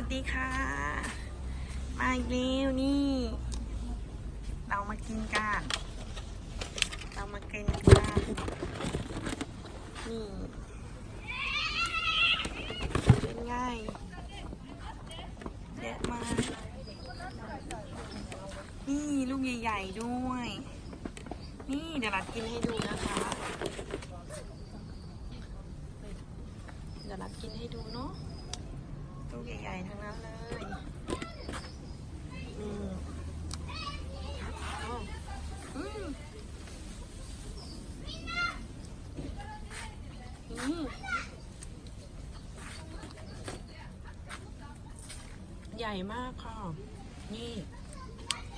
วัสดีค่ะ มาอีกแล้วนี่ เรามากินกัน เรามากินกันนี่เป็นไงเด็ดมากนี่ลูกใหญ่ๆด้วย นี่เดี๋ยวรัดกินให้ดูนะคะ เดี๋ยวรัดกินให้ดูเนาะ ลูกใหญ่ๆทั้งนั้นเลยอืมอ้าวอืมอืมใหญ่มากค่ะ นี่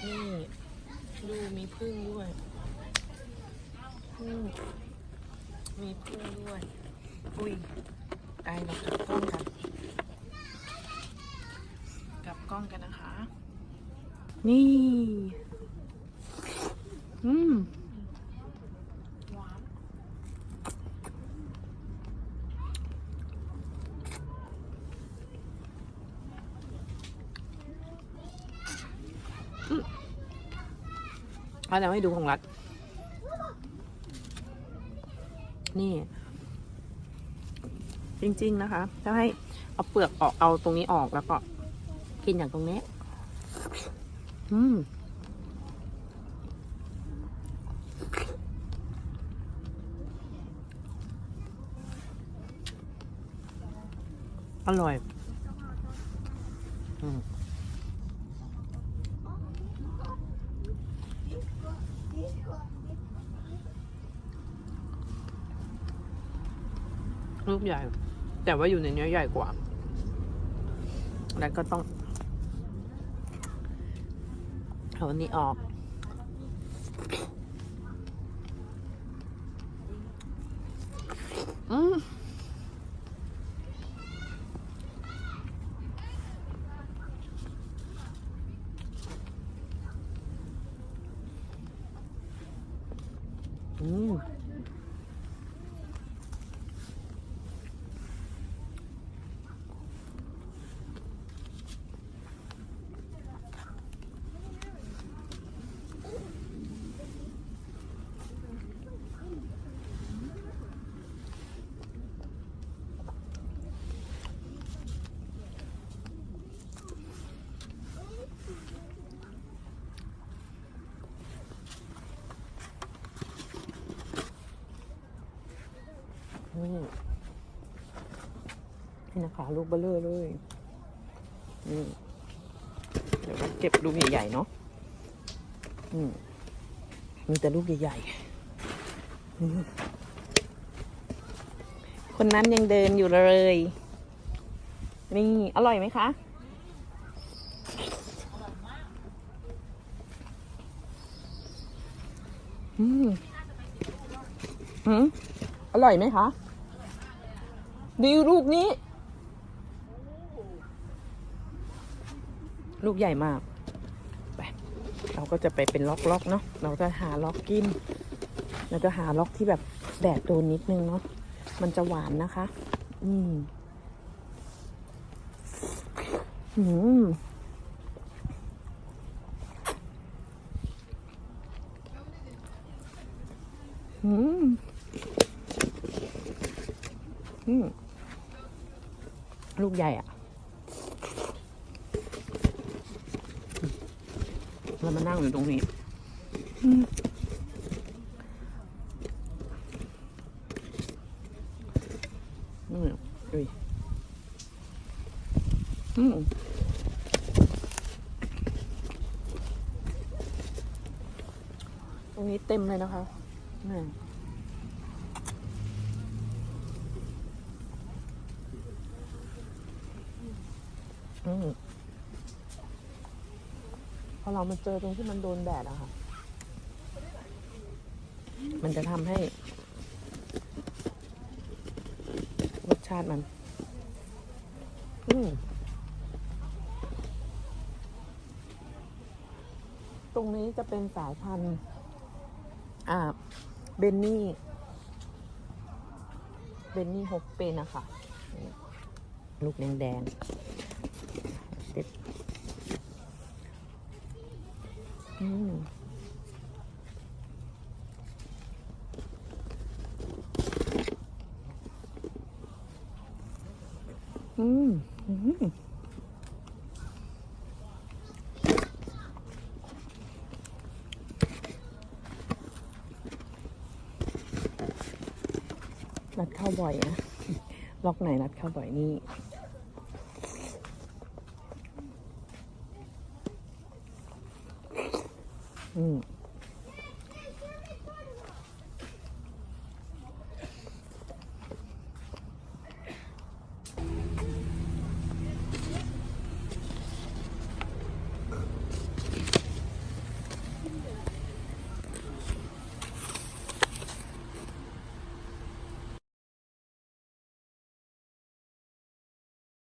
นี่ ดูมีพึ่งด้วยอืมมีพึ่งด้วย อุ้ยไกลเรากลับกล้องกัน กล้องกันนะคะ นี่ อืมหวานอืมเอาเดี๋ยวให้ดูของรัฐนี่ จริง ๆ นะคะจะให้เอาเปลือกออกเอาตรงนี้ออกแล้วก็ กินอย่างตรงนี้ อืมอร่อย อืมลูกใหญ่ แต่ว่าอยู่ในเนื้อใหญ่กว่า แล้วก็ต้อง เอาอันนี้ออก อืมอืม นี่นี่นะคะลูกเบลเลอร์เลยนี่เดี๋ยวเราเก็บลูกใหญ่ๆเนาะอืมมีแต่ลูกใหญ่ๆนี่คนนั้นยังเดินอยู่เลย นี่ อร่อยไหมคะอืมอืมอร่อยไหมคะ ดีลูกนี้ ลูกใหญ่มากไปเราก็จะไปเป็นล็อกๆเนาะเราจะหาล็อกกินเราจะหาล็อกที่แบบแดดโดนนิดนึงเนาะมันจะหวานนะคะ อืมอืมอืมอืม ลูกใหญ่อะเรามานั่งอยู่ตรงนี้อืมนี่อุ้ยอืมตรงนี้เต็มเลยนะคะนี่ พอเรามาเจอตรงที่มันโดนแดดอะค่ะ มันจะทำให้รสชาติมัน อืมตรงนี้จะเป็นสายพันธุ์ อ่า เบนนี่ เบนนี่ฮกเป็นนะคะ ลูกแดงๆ อืม อืมอืมนัดเข้าบ่อยนะ ล็อกไหนนัดเข้าบ่อยนี่ อืม